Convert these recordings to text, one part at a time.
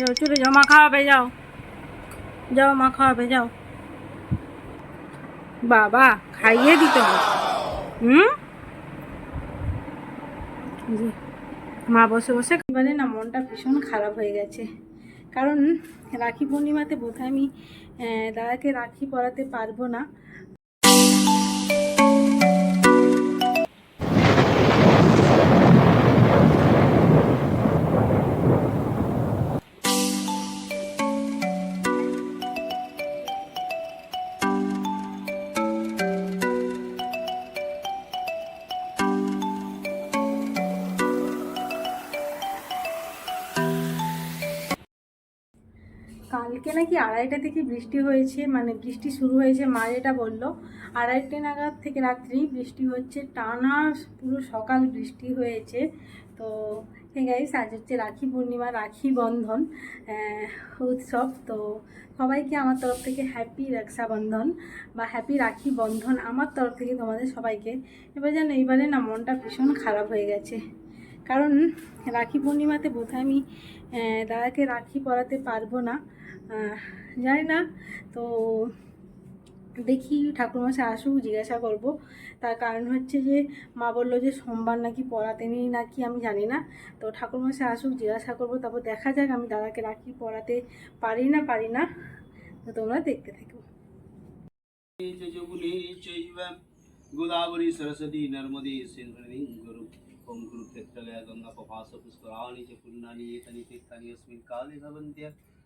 যাও, চলে যাও, মা খাওয়াবে, যাও। যাও, মা খাওয়াবে, যাও। বাবা, খাইয়ে দিতে হবে। হুম? মা বসে বসে এবারে না, মনটা ভীষণ খারাপ হয়ে গেছে। কারণ রাখি পূর্ণিমাতে বোধহয় আমি দাদাকে রাখি পরাতে পারব না। নাকি আড়াইটা থেকে বৃষ্টি হয়েছে মানে বৃষ্টি শুরু হয়েছে, মা যেটা বলল, আড়াইটে নাগাদ থেকে রাত্রি বৃষ্টি হচ্ছে, টানা পুরো সকাল বৃষ্টি হয়েছে। তো গাইস আজ হচ্ছে রাখি পূর্ণিমা, রাখি বন্ধন উৎসব। তো, সবাইকে আমার তরফ থেকে হ্যাপি রক্ষাবন্ধন বা হ্যাপি রাখি বন্ধন আমার তরফ থেকে তোমাদের সবাইকে। এবার যেন এইবারে না মনটা ভীষণ খারাপ হয়ে গেছে। কারণ রাখি পূর্ণিমাতে বোধহয় আমি দাদাকে রাখি পরাতে পারব না। জানি না তো দেখি ঠাকুরমশাই আসুক জিজ্ঞাসা করব তার কারণ হচ্ছে যে মা বললো যে সোমবার নাকি পড়াতে নেই নাকি আমি জানি না তো ঠাকুরমশাই আসুক জিজ্ঞাসা করব তারপর দেখা যাক আমি দাদাকে রাখি পড়াতে পারি না পারি না তো তোমরা দেখতে থাকো च जमुने चैव गोदावरी सरस्वती नर्मदे सिन्धुनी गुरु ओम कुरुक्षेत्रलय गंगा पपास पुष्कराणि च पुण्यानि एतानि तीर्थानि अस्मिन् काले भवन्त्य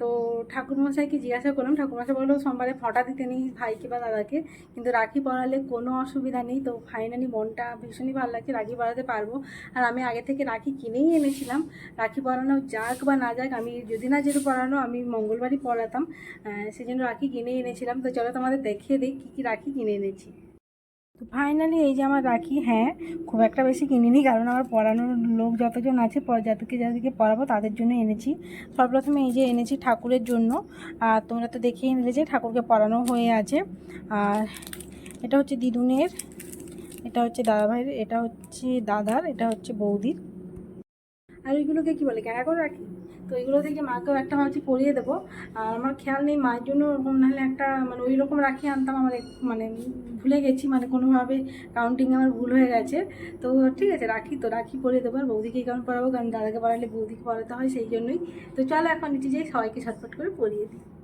তো ঠাকুরমশাইকে জিজ্ঞাসা করলাম ঠাকুরমশাই বলল সোমবারে ফটা দিতে নেই ভাইকে বা দাদাকে কিন্তু রাখি পরালে কোনো অসুবিধা নেই তো ফাইনালি মনটা ভীষণই ভালো লাগছে রাখি পরাতে পারব। আর আমি আগে থেকে রাখি কিনেই এনেছিলাম রাখি পরানো যাক বা না যাক আমি যদি না যেহেতু পরানো আমি মঙ্গলবারই পরাতাম আহ, সেই জন্য রাখি কিনে এনেছিলাম। তো চলো তোমাদের দেখিয়ে দিই কী কী রাখি কিনে এনেছি। তো ফাইনালি এই যে আমার রাখি হ্যাঁ খুব একটা বেশি কিনিনি কারণ আমার পড়ানোর লোক যতজন আছে যাদেরকে যাদেরকে পড়াবো তাদের জন্য এনেছি। সর্বপ্রথমে এই যে এনেছি ঠাকুরের জন্য। আর তোমরা তো দেখেই নিলে যে ঠাকুরকে পড়ানো হয়ে আছে। আর এটা হচ্ছে দিদুনের, এটা হচ্ছে দাদা ভাইয়ের এটা হচ্ছে দাদার, এটা হচ্ছে বৌদির। আর ওইগুলোকে কী বলে ক্যারা করে রাখি? তো এগুলো দেখে মাকেও একটা ভাবছি পরিয়ে দেবো। আর আমার খেয়াল নেই মায়ের জন্য ওরকম নাহলে একটা মানে ওই রকম রাখি আনতাম আমার মানে ভুলে গেছি মানে কোনোভাবে কাউন্টিং আমার ভুল হয়ে গেছে। তো ঠিক আছে, রাখি তো, রাখি পরিয়ে দেবো, আর বৌদিকে কারণ পড়াবো? কারণ দাদাকে পড়ালে বৌদিকে পড়াতে হয়, সেই জন্যই। তো চলো এখন নিচে যাই, সবাইকে ছটফট করে পরিয়ে দিই।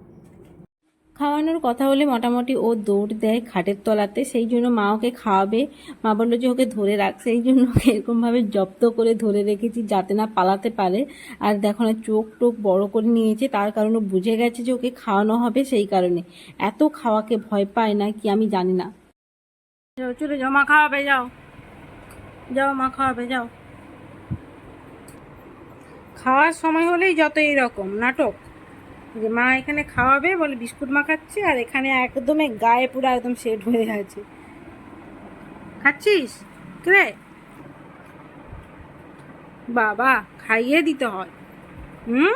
খাওয়ানোর কথা বলে মোটামুটি ও দৌড় দেয় খাটের তলাতে। সেই জন্য মা ওকে খাওয়াবে। মা বলল যে ওকে ধরে রাখ। সেই জন্য ওকে এরকমভাবে জব্দ করে ধরে রেখেছি যাতে না পালাতে পারে। আর দেখো না, চোখ টোক বড় করে নিয়েছে। তার কারণে বুঝে গেছে যে ওকে খাওয়ানো হবে সেই কারণে। এত খাওয়াকে ভয় পায় না কি আমি জানি না। চলে যাও। মা খাওয়াবে, যাও। যাও, মা খাওয়াবে, যাও। খাওয়ার সময় হলেই যত এইরকম নাটক। যে মা এখানে খাওয়াবে, বলে বিস্কুট মাখাচ্ছে আর এখানে একদমে গায়ে পুরো একদম সেট হয়ে আছে। খাচ্ছিস? রে বাবা, খাইয়ে দিতে হয়। হুম?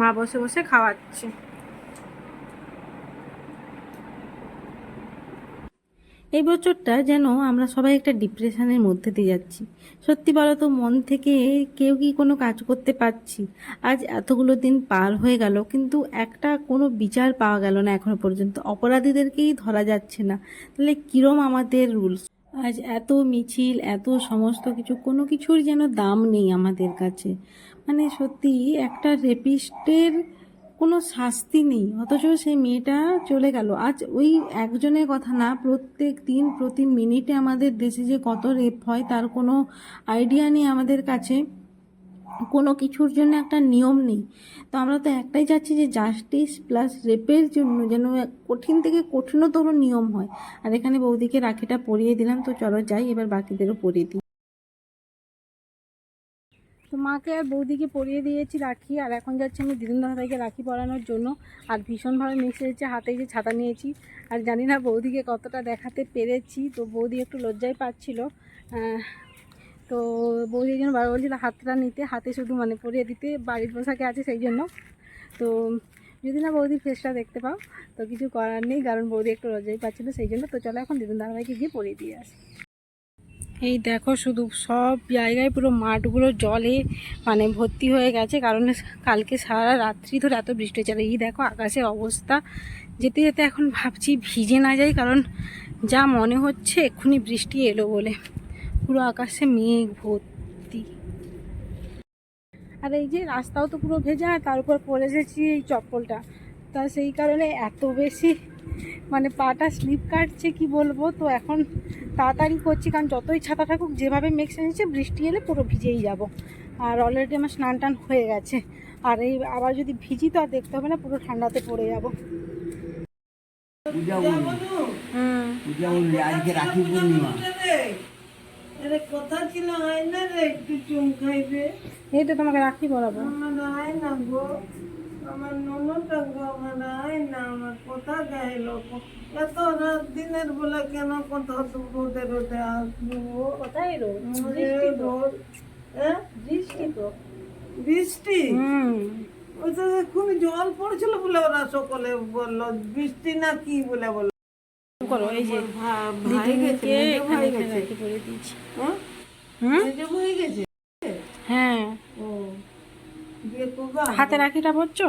মা বসে বসে খাওয়াচ্ছে। এই বছরটা যেন আমরা সবাই একটা ডিপ্রেশনের মধ্যে দিয়ে যাচ্ছি। সত্যি বলো তো, মন থেকে কেউ কি কোনো কাজ করতে পারছি? আজ এতগুলো দিন পার হয়ে গেল, কিন্তু একটা কোনো বিচার পাওয়া গেল না এখনও পর্যন্ত। অপরাধীদেরকেই ধরা যাচ্ছে না। তাহলে কিরম আমাদের রুলস? আজ এত মিছিল, এত সমস্ত কিছু, কোনো কিছুর যেন দাম নেই আমাদের কাছে। মানে সত্যি একটা রেপিস্টের কোনো শাস্তি নেই, অথচ সেই মেয়েটা চলে গেল। আজ ওই একজনের কথা না, প্রত্যেক দিন, প্রতি মিনিটে আমাদের দেশে যে কত রেপ হয়, তার কোনো আইডিয়া নেই আমাদের কাছে। কোনো কিছুর জন্য একটা নিয়ম নেই। তো আমরা তো একটাই চাচ্ছি যে জাস্টিস প্লাস রেপের জন্য যেন কঠিন থেকে কঠিনতর নিয়ম হয়। আর এখানে বৌদিকে রাখিটা পরিয়ে দিলাম, তো চলো যাই, এবার বাকিদেরও পরিয়ে দিই। তো মাকে আর বৌদিকে পরিয়ে দিয়েছি রাখি, আর এখন যাচ্ছি আমি দিদুন দাদাকে রাখি পরানোর জন্য। আর ভীষণভাবে মিশে এসেছে হাতে যে ছাতা নিয়েছি। আর জানি না বৌদিকে কতটা দেখাতে পেরেছি, তো বৌদি একটু লজ্জায় পাচ্ছিল। তো বৌদি জন্য বারবার বলছিল হাতটা নিতে, হাতে শুধু মানে পরিয়ে দিতে, বাড়ির পোশাকে আছে সেই জন্য। তো যদি না বৌদির ফেসটা দেখতে পাও, তো কিছু করার নেই, কারণ বৌদি একটু লজ্জাই পাচ্ছিলো সেই জন্য। তো চলো এখন দিদুন দাদাভাইকে গিয়ে পরিয়ে দিয়ে আসি। এই দেখো শুধু সব জায়গায় পুরো মাঠগুলো জলে মানে ভর্তি হয়ে গেছে, কারণ কালকে সারা রাত্রি ধরে এত বৃষ্টি আর এই দেখো আকাশের অবস্থা। যেতে যেতে এখন ভাবছি ভিজে না যাই, কারণ যা মনে হচ্ছে এক্ষুনি বৃষ্টি এলো বলে। পুরো আকাশে মেঘ ভর্তি। আর এই যে রাস্তাও তো পুরো ভেজা, তার উপর পড়ে এসেছি এই চপ্পলটা। তা সেই কারণে এত বেশি মানে পাটা স্লিপ কাটছে কি বলব? তো এখন তাড়াতাড়ি করছি কারণ যতই ছাতা থাকুক যেভাবে মেঘ এসেছে বৃষ্টি এলে পুরো ভিজেই যাব। আর অলরেডি আমার স্নান টান হয়ে গেছে। আর এই আবার যদি ভিজি তো আর দেখতে হবে না পুরো ঠান্ডাতে পড়ে যাব। পূজা বলবি হুম। পূজা বলবি আজকে রাখি পূর্ণিমা। আরে কথা ছিল হয় না রে একটু চুম খাইবে। এই তো তোমাকে রাখি বলাবো আমার না গো। আমার ননদটা আমার আয় না আমার কথা গাইল এত রাত দিনের বেলা কেন কথা তো রোদে রোদে আসব কোথায় রোদ। রোদ বৃষ্টি তো। বৃষ্টি? ওই তো খুব জল পড়ছিল বলে ওরা সকলে বলল বৃষ্টি না কি বলে বলল। করো এই যে হ্যাঁ, দিদিকে মেজো এখানে গেছে। দিয়েছি? হ্যাঁ? হুম? গেছে? হ্যাঁ। ও। দিয়ে কবে? হাতে রাখিটা পড়ছো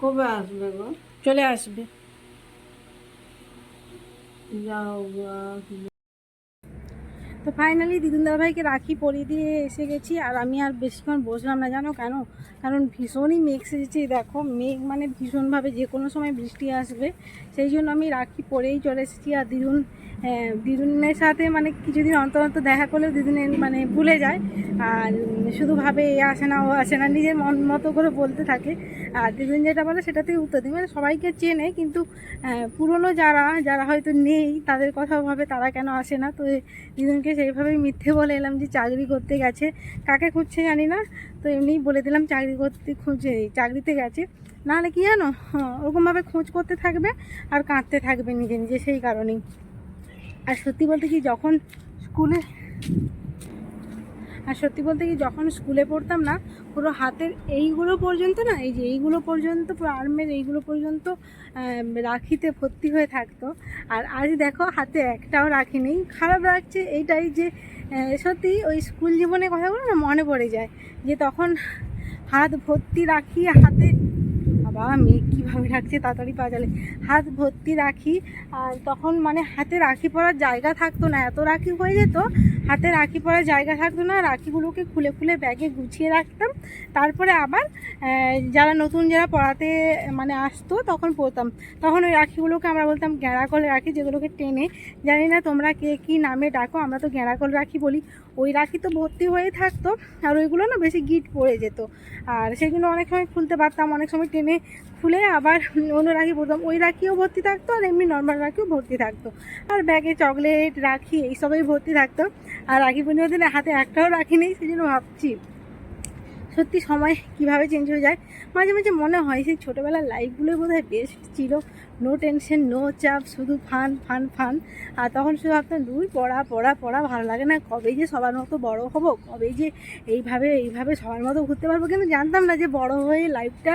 কবে আসবে গো চলে আসবে যাও। তো ফাইনালি দিদুন দাদাভাইকে রাখি পরিয়ে দিয়ে এসে গেছি। আর আমি আর বেশিক্ষণ বসলাম না, জানো কেন? কারণ ভীষণই মেঘ সেজেছে দেখো, মেঘ মানে ভীষণভাবে যে কোনো সময় বৃষ্টি আসবে। সেই জন্য আমি রাখি পরেই চলে এসেছি। আর দিদুন দিদুনের সাথে মানে কিছুদিন অন্তর অন্তর দেখা করলেও দিদুনের মানে ভুলে যায়। আর শুধু ভাবে এ আসে না, ও আসে না, নিজের মন মতো করে বলতে থাকে। আর দিদুন যেটা বলে সেটাতেই উত্তর দিই। মানে সবাইকে চেনে, কিন্তু পুরনো যারা যারা হয়তো নেই, তাদের কথা ভাবে তারা কেন আসে না? তো দিদুনকে সেইভাবেই মিথ্যে বলে এলাম যে চাকরি করতে গেছে। কাকে খুঁজছে জানি না তো এমনিই বলে দিলাম চাকরি করতে খুঁজে চাকরিতে গেছে। নাহলে কি জানো হ্যাঁ, ওরকমভাবে খোঁজ করতে থাকবে আর কাঁদতে থাকবে নিজে নিজে সেই কারণেই। আর সত্যি বলতে কি যখন স্কুলে আর সত্যি বলতে কি, যখন স্কুলে পড়তাম না, পুরো হাতের এইগুলো পর্যন্ত না, এই যে এইগুলো পর্যন্ত, পুরো আর্মের এইগুলো পর্যন্ত রাখিতে ভর্তি হয়ে থাকতো। আর আজ দেখো, হাতে একটাও রাখি নেই। খারাপ লাগছে এইটাই যে সত্যি ওই স্কুল জীবনের কথাগুলো না মনে পড়ে যায়। যে তখন হাত ভর্তি রাখি, হাতে বাবা, মেয়ে কীভাবে রাখছে তাড়াতাড়ি পা চলে হাত ভর্তি রাখি, আর তখন মানে হাতে রাখি পরার জায়গা থাকতো না, এত রাখি হয়ে যেত হাতে রাখি পরার জায়গা থাকতো না, রাখিগুলোকে খুলে খুলে ব্যাগে গুছিয়ে রাখতাম। তারপরে আবার যারা নতুন যারা পড়াতে মানে আসতো, তখন পড়তাম। তখন ওই রাখিগুলোকে আমরা বলতাম গেঁড়া কলে রাখি, যেগুলোকে টেনে, জানি না তোমরা কে কী নামে ডাকো, আমরা তো গেঁড়া কল রাখি বলি। ওই রাখি তো ভর্তি হয়ে থাকতো, আর ওইগুলো না বেশি গিট পড়ে যেত। আর সেগুলো অনেক সময় খুলতে পারতাম, অনেক সময় টেনে খুলে আবার অন্য রাখি পড়তাম ওই রাখিও ভর্তি থাকতো আর এমনি নর্মাল রাখিও ভর্তি থাকতো। আর ব্যাগে চকলেট রাখি এইসবই ভর্তি থাকতো। আর রাখি পূর্ণিমার দিনে হাতে একটাও রাখি নেই সেই জন্য ভাবছি সত্যি সময় কীভাবে চেঞ্জ হয়ে যায়। মাঝে মাঝে মনে হয় সেই ছোটোবেলার লাইফগুলোই বোধ হয় বেস্ট ছিল। নো টেনশন নো চাপ, শুধু ফান ফান ফান আর তখন শুধু ভাবতাম, দুই পড়া পড়া পড়া, ভালো লাগে না। কবে যে সবার মতো বড় হব, কবে যে এইভাবে এইভাবে সবার মতো ঘুরতে পারব। কিন্তু জানতাম না যে বড় হয়ে লাইফটা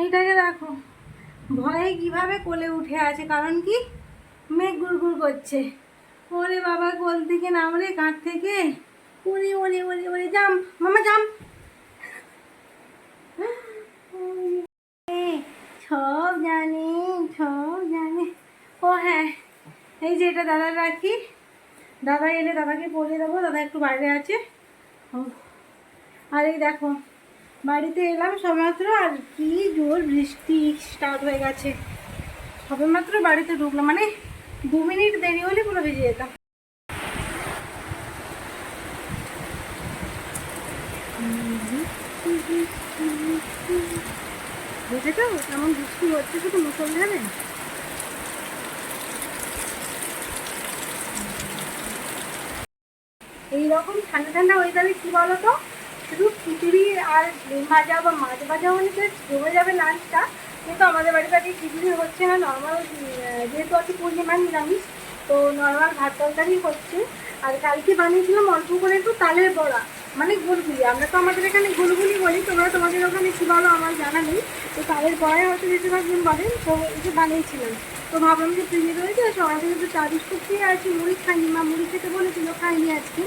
এইটাকে দেখো। ভয়ে কীভাবে কোলে উঠে আছে, কারণ কি? মেঘ গুড়গুড় করছে। ওরে বাবা, কোল থেকে নামলে কাঁধ থেকে। ওরে ওরে ওরে ওরে জাম মামা জাম সব জানি সব জানি। ও হ্যাঁ এই যে এটা দাদার রাখি। দাদা এলে দাদাকে পরিয়ে দেবো, দাদা একটু বাইরে আছে। আর এই দেখো বাড়িতে এলাম সবেমাত্র আর কি জোর বৃষ্টি স্টার্ট হয়ে গেছে। সবেমাত্র বাড়িতে ঢুকলাম মানে দু মিনিট দেরি হলে পুরো ভিজে যেতাম। বুঝে তো কেমন বৃষ্টি হচ্ছে শুধু মুসলধারে এইরকম ঠান্ডা ঠান্ডা ওয়েদারে কি বলো তো খিচুড়ি আর ডিম ভাজা বা মাছ ভাজা হলে তো জমে যাবে লাঞ্চটা কিন্তু আমাদের বাড়িতে আজকে খিচুড়ি হচ্ছে না নর্মাল যেহেতু আছে পূর্ণিমা নিরামিষ, তো নর্মাল ভাত তরকারি হচ্ছে। আর কালকে বানিয়েছিলাম অল্প করে একটু তালের বড়া মানে গুলগুলি আমরা তো আমাদের এখানে গুলগুলি বলি, তোমরা তোমাদের ওখানে কী বলো আমার জানা নেই। তো তালের বড়াই হয়তো বেশিরভাগ দিন বলেন তো একটু বানিয়েছিলাম। তো ভাবলাম যে ফ্রিজে রয়েছে সবাই একটু চা বিস্কুট খেয়ে আছি মুড়ি খাইনি, মা মুড়ি খেতে বলেছিল, খাইনি আজকে।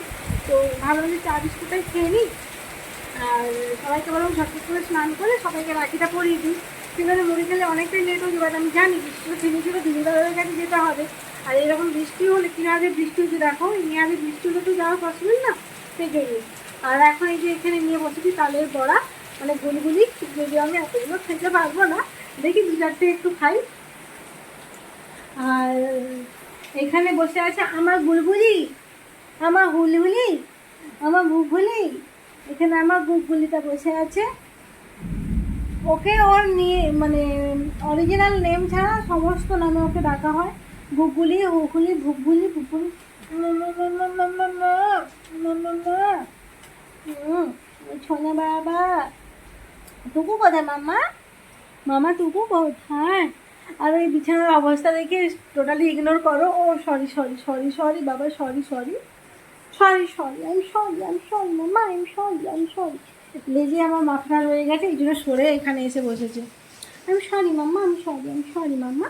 তো ভাবলাম যে চা বিস্কুটটাই খেয়ে নিই। আর সবাইকে বললাম ঝটপট করে স্নান করে সবাইকে রাখিটা পরিয়ে দিই। সেখানে মুড়ি খেলে অনেকটাই লেট হয়ে যাবে, আমি জানি বৃষ্টি থেমে ছিল দিদিদাদের কাছে যেতে হবে। আর এরকম বৃষ্টি হলে কিনা আগে বৃষ্টি হচ্ছে, দেখো, এই আগে বৃষ্টি হলে তো যাওয়া পসিবল না, সেই জন্য। আর এখন এই যে এখানে নিয়ে বসেছি তালের বড়া মানে গুলগুলি যদি আমি এতগুলো খেতে পারব না, দেখি দু চারটে একটু খাই। আর এখানে বসে আছে আমার বুলবুলি আমার হুলহুলি আমার গুগুলি এখানে আমার গুগুলিটা বসে আছে। ওকে ওর নিয়ে মানে অরিজিনাল নেম ছাড়া সমস্ত নামে ওকে ডাকা হয়। গুগুলি হুগুলি ভুগুলি ভুগুলি ছোনা বাবা। টুকু কোথায় মামা মামা টুকু কোথায়? আর ওই বিছানার অবস্থা দেখে টোটালি ইগনোর করো। ও সরি সরি সরি সরি বাবা সরি সরি সরি সরি আমি সরি আই সরি মামা আমি সরি আই সরি লেজে আমার মাথা রয়ে গেছে, এই জন্য সরে এখানে এসে বসেছে। আমি সরি মাম্মা আমি সরি আমি সরি মাম্মা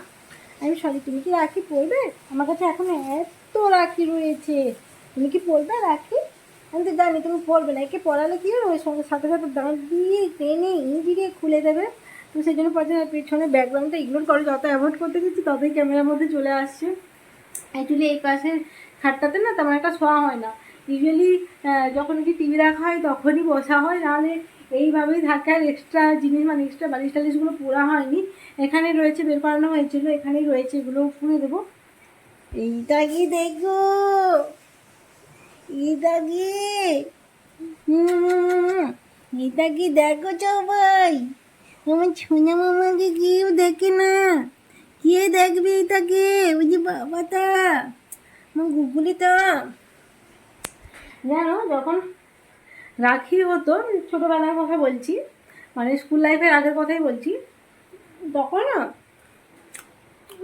আমি সরি তুমি কি রাখি পড়বে আমার কাছে এখন এত রাখি রয়েছে। তুমি কি পড়বে রাখি? আমি তো জানি, তুমি পড়বে না। একে পড়ালে কি হবে? ওই সঙ্গে সাথে সাথে দাঁত দিয়ে টেনে ইঞ্জি দিয়ে খুলে দেবে। তো সেই জন্য পরে পেছনে ব্যাকগ্রাউন্ডটা ইগনোর করে, যত অ্যাভয়েড করতে দিচ্ছি, ততই ক্যামেরার মধ্যে চলে আসছে। অ্যাকচুয়ালি এই পাশের খাটটাতে না তেমন একটা শোয়া হয় না। ইউজুয়ালি যখন কি টিভি রাখা হয় তখনই বসা হয় নাহলে এইভাবেই থাকে। আর এক্সট্রা জিনিস মানে এক্সট্রা বালিশ টালিশগুলো পোড়া হয়নি। এখানে রয়েছে বের করানো হয়েছিল এখানেই রয়েছে এগুলো পুড়ে দেবো। এইটা কি দেখো? এইটা কি? এটা কি দেখো সবাই? আমার সোনা মামাকে কেউ দেখে না। কে দেখবে এটাকে ওই যে বাবাটা। গুগুলিটা জানো, যখন রাখি হতো, ছোটোবেলার কথা বলছি মানে স্কুল লাইফের আগের কথাই বলছি, তখন না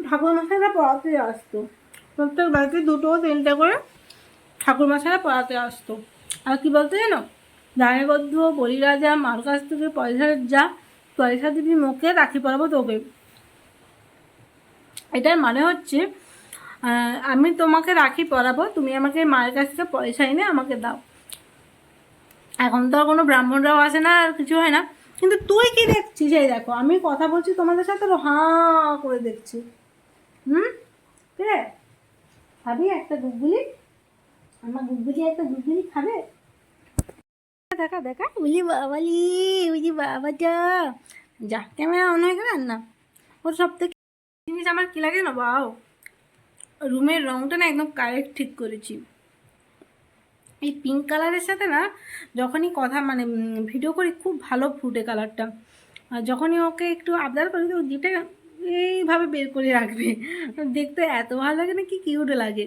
ঠাকুরমশাইরা পড়াতে আসতো। প্রত্যেক বাড়িতে দুটো তিনটে করে ঠাকুরমশাইরা পড়াতে আসতো। আর কি বলতো জানো দায়বদ্ধ বলিরাজা, মার কাছ থেকে পয়সা যা, পয়সা দিবি মুখে, রাখি পরাবো তোকে। এটার মানে হচ্ছে আমি তোমাকে রাখি পরাবো তুমি আমাকে মায়ের কাছ থেকে পয়সা এনে আমাকে দাও। এখন তো আর কোনো ব্রাহ্মণরাও আসে না, আর কিছু হয় না। কিন্তু তুই কি দেখছিস? এই দেখো, আমি কথা বলছি তোমাদের সাথে হাঁ করে দেখছি। হুম? কে? খাবি একটা গুগলি? আমার গুগলি একটা গুগলি খাবে? দেখা দেখা। বুঝলি বাবালি বুঝলি বাবাটা যা। ক্যামেরা অন হয়ে গেল না। ওর সব থেকে জিনিস আমার কী লাগে না? বাও। রুমের রঙটা না একদম কারেক্ট ঠিক করেছি। এই পিঙ্ক কালারের সাথে না যখনই কথা মানে ভিডিও করি, খুব ভালো ফুটে কালারটা আর যখনই ওকে একটু আবদার করি, তো জিপটা এইভাবে বের করে রাখবে। দেখতে এত ভালো লাগে না, কি কিউট লাগে।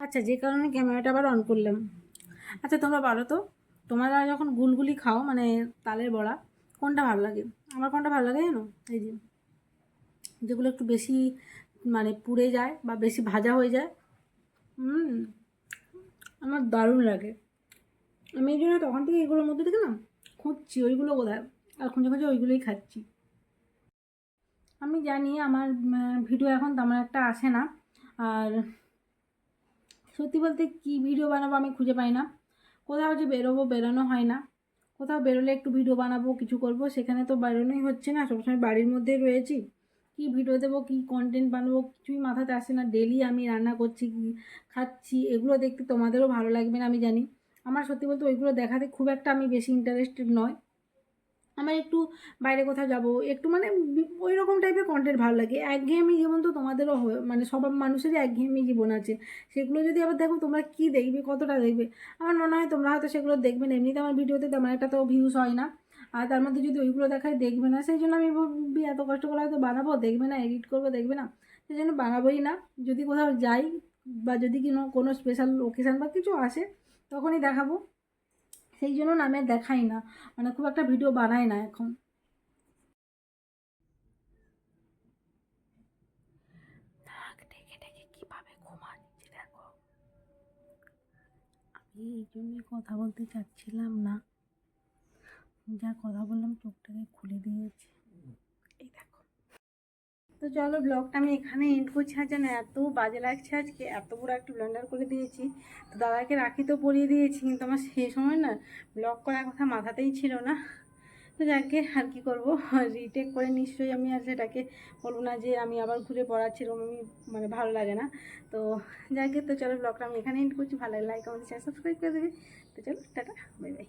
আচ্ছা যে কারণে ক্যামেরাটা আবার অন করলাম। আচ্ছা তোমরা বলো তো? তোমরা যখন গুলগুলি খাও মানে তালের বড়া, কোনটা ভালো লাগে? আমার কোনটা ভালো লাগে জানো? এই যে, যেগুলো একটু বেশি মানে পুড়ে যায় বা বেশি ভাজা হয়ে যায়। আমার দারুণ লাগে। আমি এই জন্য তখন থেকে এগুলোর মধ্যে থেকে না খুঁজছি ওইগুলো কোথায় আর খুঁজে খুঁজে ওইগুলোই খাচ্ছি। আমি জানি আমার ভিডিও এখন তেমন একটা আসে না, আর সত্যি বলতে কী ভিডিও বানাবো আমি খুঁজে পাই না। কোথাও যে বেরোবো বেরোনো হয় না। কোথাও বেরোলে একটু ভিডিও বানাবো, কিছু করব, সেখানে তো বেরোনোই হচ্ছে না। সবসময় বাড়ির মধ্যেই রয়েছি। কী ভিডিও দেবো, কী কন্টেন্ট বানাবো, কিছুই মাথাতে আসে না। ডেলি আমি রান্না করছি খাচ্ছি, এগুলো দেখতে তোমাদেরও ভালো লাগবে না, আমি জানি। আমার সত্যি বলতে ওইগুলো দেখাতে খুব একটা আমি বেশি ইন্টারেস্টেড নয়। আমার একটু বাইরে কোথাও যাব, একটু মানে ওই রকম টাইপের কন্টেন্ট ভালো লাগে। একঘেয়েমি জীবন তো তোমাদেরও হয় মানে সব মানুষেরই একঘেয়েমি জীবন আছে। সেগুলো যদি আবার দেখো, তোমরা কী দেখবে, কতটা দেখবে? আমার মনে হয় তোমরা হয়তো সেগুলো দেখবে না। এমনিতে আমার ভিডিওতে তেমন একটা তো ভিউজ হয় না। আর তার মধ্যে যদি ওইগুলো দেখায় দেখবে না, সেই জন্য আমি ভাবি এত কষ্ট করে হয়তো বানাবো, দেখবে না এডিট করব, দেখবে না। সেই জন্য বানাবোই না। যদি কোথাও যাই বা যদি কোনো কোনো স্পেশাল ওকেশান বা কিছু আসে, তখনই দেখাবো। সেই জন্য না আমি দেখাই না। মানে খুব একটা ভিডিও বানাই না এখন। আমি এই জন্যই কথা বলতে চাচ্ছিলাম না। যা কথা বললাম চোখটাকে খুলে দিয়েছি। এই দেখো। তো চলো ব্লগটা আমি এখানে এন্ড করছি। আর যেন এত বাজে লাগছে আজকে। এত বড় একটা ব্লেন্ডার করে দিয়েছি। তো দাদাকে রাখি তো পরিয়ে দিয়েছি, কিন্তু আমার সেই সময় না ব্লগ করার কথা মাথাতেই ছিল না। তো যাকে আর কি করব রিটেক করে নিশ্চয়ই আমি আর সেটাকে বলব না যে আমি আবার ঘুরে পড়াচ্ছি, এরকম আমি মানে ভালো লাগে না। তো যাকে, তো চলো ব্লগটা আমি এখানে এন্ড করছি। ভালো লাগে লাইক আমাদের চ্যানেল সাবস্ক্রাইব করে দেবে। তো চলো, টাটা বাই বাই